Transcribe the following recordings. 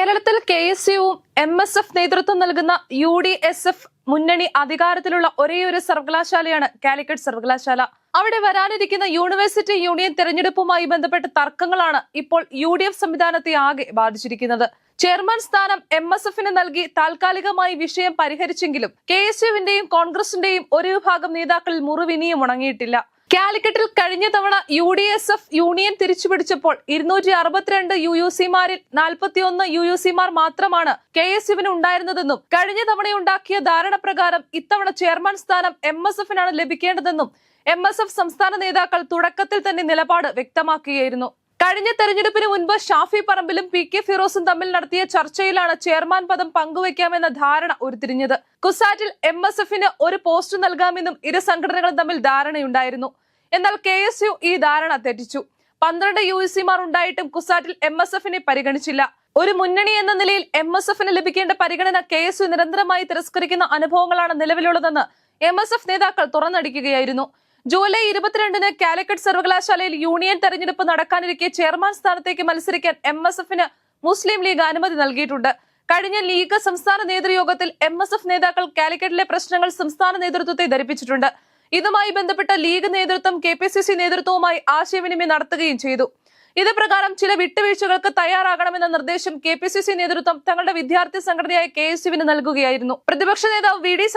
കേരളത്തിൽ K S യുവും M S F നേതൃത്വം നൽകുന്ന യു ഡി എസ് എഫ് മുന്നണി അധികാരത്തിലുള്ള ഒരേയൊരു സർവകലാശാലയാണ് കാലിക്കറ്റ് സർവകലാശാല. അവിടെ വരാനിരിക്കുന്ന യൂണിവേഴ്സിറ്റി യൂണിയൻ തെരഞ്ഞെടുപ്പുമായി ബന്ധപ്പെട്ട തർക്കങ്ങളാണ് ഇപ്പോൾ യു ഡി എഫ് സംവിധാനത്തെ ആകെ ബാധിച്ചിരിക്കുന്നത്. ചെയർമാൻ സ്ഥാനം എം എസ് എഫിന് നൽകി താൽക്കാലികമായി വിഷയം പരിഹരിച്ചെങ്കിലും കെ എസ് യുവിന്റെയും കോൺഗ്രസിന്റെയും ഒരു വിഭാഗം നേതാക്കളിൽ മുറിവിനിയും ഉണങ്ങിയിട്ടില്ല. കാലിക്കറ്റിൽ കഴിഞ്ഞ തവണ U D S F union തിരിച്ചുപിടിച്ചപ്പോൾ ഇരുന്നൂറ്റി അറുപത്തിരണ്ട് യു യു സിമാരിൽ നാൽപ്പത്തിയൊന്ന് യു യു സിമാർ മാത്രമാണ് കെ എസ് യുവിന് ഉണ്ടായിരുന്നതെന്നും കഴിഞ്ഞ തവണയുണ്ടാക്കിയ ധാരണ പ്രകാരം ഇത്തവണ ചെയർമാൻ സ്ഥാനം എം എസ് എഫിനാണ് ലഭിക്കേണ്ടതെന്നും എം എസ് എഫ് സംസ്ഥാന നേതാക്കൾ തുടക്കത്തിൽ തന്നെ നിലപാട് വ്യക്തമാക്കുകയായിരുന്നു. കഴിഞ്ഞ തെരഞ്ഞെടുപ്പിന് മുൻപ് ഷാഫി പറമ്പിലും പി കെ ഫിറോസും തമ്മിൽ നടത്തിയ ചർച്ചയിലാണ് ചെയർമാൻ പദം പങ്കുവയ്ക്കാമെന്ന ധാരണ ഉരുത്തിരിഞ്ഞത്. കുസാറ്റിൽ എം എസ് എഫിന് ഒരു പോസ്റ്റ് നൽകാമെന്നും ഇരു സംഘടനകളും തമ്മിൽ ധാരണയുണ്ടായിരുന്നു. എന്നാൽ കെ എസ് യു ഈ ധാരണ തെറ്റിച്ചു. പന്ത്രണ്ട് യു എസ് സിമാർ ഉണ്ടായിട്ടും കുസാറ്റിൽ എം എസ് എഫിനെ പരിഗണിച്ചില്ല. ഒരു മുന്നണി എന്ന നിലയിൽ എം എസ് എഫിന് ലഭിക്കേണ്ട പരിഗണന കെ എസ് യു നിരന്തരമായി തിരസ്കരിക്കുന്ന അനുഭവങ്ങളാണ് നിലവിലുള്ളതെന്ന് എം എസ് എഫ് നേതാക്കൾ തുറന്നടിക്കുകയായിരുന്നു. ജൂലൈ ഇരുപത്തിരണ്ടിന് കാലിക്കറ്റ് സർവകലാശാലയിൽ യൂണിയൻ തെരഞ്ഞെടുപ്പ് നടക്കാനിരിക്കെ ചെയർമാൻ സ്ഥാനത്തേക്ക് മത്സരിക്കാൻ എം എസ് എഫിന് മുസ്ലിം ലീഗ് അനുമതി നൽകിയിട്ടുണ്ട്. കഴിഞ്ഞ ലീഗ് സംസ്ഥാന നേതൃയോഗത്തിൽ എം എസ് എഫ് നേതാക്കൾ കാലിക്കറ്റിലെ പ്രശ്നങ്ങൾ സംസ്ഥാന നേതൃത്വത്തെ ധരിപ്പിച്ചിട്ടുണ്ട്. ഇതുമായി ബന്ധപ്പെട്ട ലീഗ് നേതൃത്വം കെ പി സി സി നേതൃത്വവുമായി ആശയവിനിമയം നടത്തുകയും ചെയ്തു. ഇത് പ്രകാരം ചില വിട്ടുവീഴ്ചകൾക്ക് തയ്യാറാകണമെന്ന നിർദ്ദേശം കെ പി സി സി നേതൃത്വം തങ്ങളുടെ വിദ്യാർത്ഥി സംഘടനയായ കെ എസ് യുവിന് നൽകുകയായിരുന്നു. പ്രതിപക്ഷ നേതാവ് വി ഡി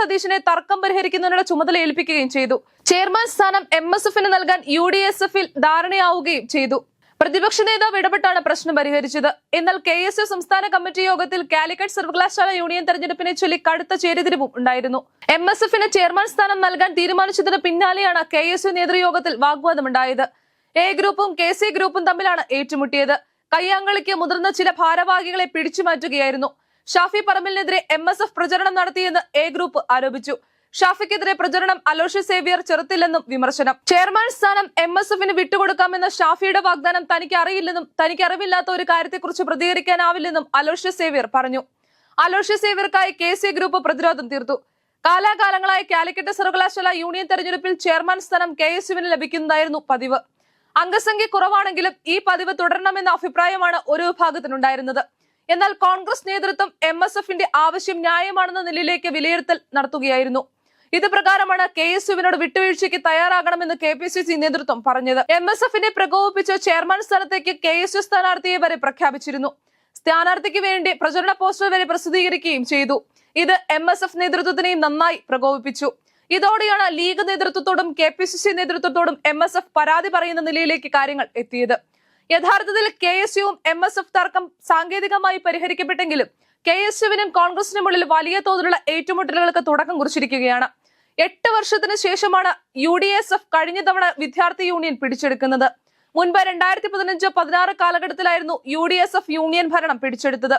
തർക്കം പരിഹരിക്കുന്നതിനുള്ള ചുമതല ഏൽപ്പിക്കുകയും ചെയ്തു. ചെയർമാൻ സ്ഥാനം എം എസ് എഫിന് നൽകാൻ യു ഡി എസ് എഫിൽ ധാരണയാവുകയും ചെയ്തു. പ്രതിപക്ഷ നേതാവ് ഇടപെട്ടാണ് പ്രശ്നം പരിഹരിച്ചത്. എന്നാൽ കെ എസ് യു സംസ്ഥാന കമ്മിറ്റി യോഗത്തിൽ കാലിക്കറ്റ് സർവകലാശാല യൂണിയൻ തെരഞ്ഞെടുപ്പിനെ ചൊല്ലി കടുത്ത ചേരിതിരിവും ഉണ്ടായിരുന്നു. എം എസ് എഫിന് ചെയർമാൻ സ്ഥാനം നൽകാൻ തീരുമാനിച്ചതിന് പിന്നാലെയാണ് കെ എസ് യു നേതൃയോഗത്തിൽ വാഗ്വാദമുണ്ടായത്. എ ഗ്രൂപ്പും കെ സി ഗ്രൂപ്പും തമ്മിലാണ് ഏറ്റുമുട്ടിയത്. കയ്യാങ്കളിക്ക് മുതിർന്ന ചില ഭാരവാഹികളെ പിടിച്ചു മാറ്റുകയായിരുന്നു. ഷാഫി പറമ്പിലിനെതിരെ എം എസ് എഫ് പ്രചരണം നടത്തിയെന്ന് എ ഗ്രൂപ്പ് ആരോപിച്ചു. ഷാഫിക്കെതിരെ പ്രചരണം അലോഷ്യ സേവിയർ ചെറുത്തില്ലെന്നും വിമർശനം. ചെയർമാൻ സ്ഥാനം എം എസ് എഫിന് വിട്ടുകൊടുക്കാമെന്ന ഷാഫിയുടെ വാഗ്ദാനം തനിക്ക് അറിയില്ലെന്നും തനിക്ക് അറിവില്ലാത്ത ഒരു കാര്യത്തെക്കുറിച്ച് പ്രതികരിക്കാനാവില്ലെന്നും അലോഷ്യ സേവിയർ പറഞ്ഞു. അലോഷ്യ സേവിയർക്കായി കെ സി ഗ്രൂപ്പ് പ്രതിരോധം തീർത്തു. കാലാകാലങ്ങളായി കാലിക്കറ്റ് സർവകലാശാല യൂണിയൻ തെരഞ്ഞെടുപ്പിൽ ചെയർമാൻ സ്ഥാനം കെ എസ് യുവിന് ലഭിക്കുന്നതായിരുന്നു പതിവ്. അംഗസംഖ്യ കുറവാണെങ്കിലും ഈ പതിവ് തുടരണമെന്ന അഭിപ്രായമാണ് ഒരു വിഭാഗത്തിനുണ്ടായിരുന്നത്. എന്നാൽ കോൺഗ്രസ് നേതൃത്വം എം എസ് എഫിന്റെ ആവശ്യം ന്യായമാണെന്ന നിലയിലേക്ക് വിലയിരുത്തൽ നടത്തുകയായിരുന്നു. ഇത് പ്രകാരമാണ് കെ എസ് യുവിനോട് വിട്ടുവീഴ്ചയ്ക്ക് തയ്യാറാകണമെന്ന് കെ പി സി സി നേതൃത്വം പറഞ്ഞത്. എം എസ് എഫിനെ പ്രകോപിപ്പിച്ച് ചെയർമാൻ സ്ഥാനത്തേക്ക് കെ എസ് യു സ്ഥാനാർത്ഥിയെ വരെ പ്രഖ്യാപിച്ചിരുന്നു. സ്ഥാനാർത്ഥിക്ക് വേണ്ടി പ്രചരണ പോസ്റ്റർ വരെ പ്രസിദ്ധീകരിക്കുകയും ചെയ്തു. ഇത് എം എസ് എഫ് നേതൃത്വത്തിനെയും നന്നായി പ്രകോപിപ്പിച്ചു. ഇതോടെയാണ് ലീഗ് നേതൃത്വത്തോടും കെ പി സി സി നേതൃത്വത്തോടും എം എസ് എഫ് പരാതി പറയുന്ന നിലയിലേക്ക് കാര്യങ്ങൾ എത്തിയത്. യഥാർത്ഥത്തിൽ കെ എസ് യുവും എം എസ് എഫ് തർക്കം സാങ്കേതികമായി പരിഹരിക്കപ്പെട്ടെങ്കിലും കെ എസ് യുവിനും കോൺഗ്രസിനുമുള്ളിൽ വലിയ തോതിലുള്ള ഏറ്റുമുട്ടലുകൾക്ക് തുടക്കം കുറിച്ചിരിക്കുകയാണ്. എട്ട് വർഷത്തിന് ശേഷമാണ് യു ഡി എസ് എഫ് കഴിഞ്ഞ തവണ വിദ്യാർത്ഥി യൂണിയൻ പിടിച്ചെടുക്കുന്നത്. മുൻപ് രണ്ടായിരത്തി പതിനഞ്ച് പതിനാറ് കാലഘട്ടത്തിലായിരുന്നു U D S F union ഭരണം പിടിച്ചെടുത്തത്.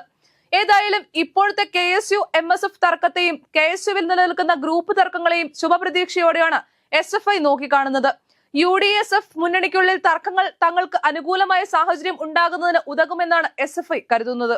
ഏതായാലും ഇപ്പോഴത്തെ K S U M S F തർക്കത്തെയും K S യുവിൽ നിലനിൽക്കുന്ന ഗ്രൂപ്പ് തർക്കങ്ങളെയും ശുഭപ്രതീക്ഷയോടെയാണ് എസ് എഫ് ഐ നോക്കിക്കാണുന്നത്. യു ഡി എസ് എഫ് മുന്നണിക്കുള്ളിൽ തർക്കങ്ങൾ തങ്ങൾക്ക് അനുകൂലമായ സാഹചര്യം ഉണ്ടാകുന്നതിന് ഉതകുമെന്നാണ് എസ് എഫ് ഐ കരുതുന്നത്.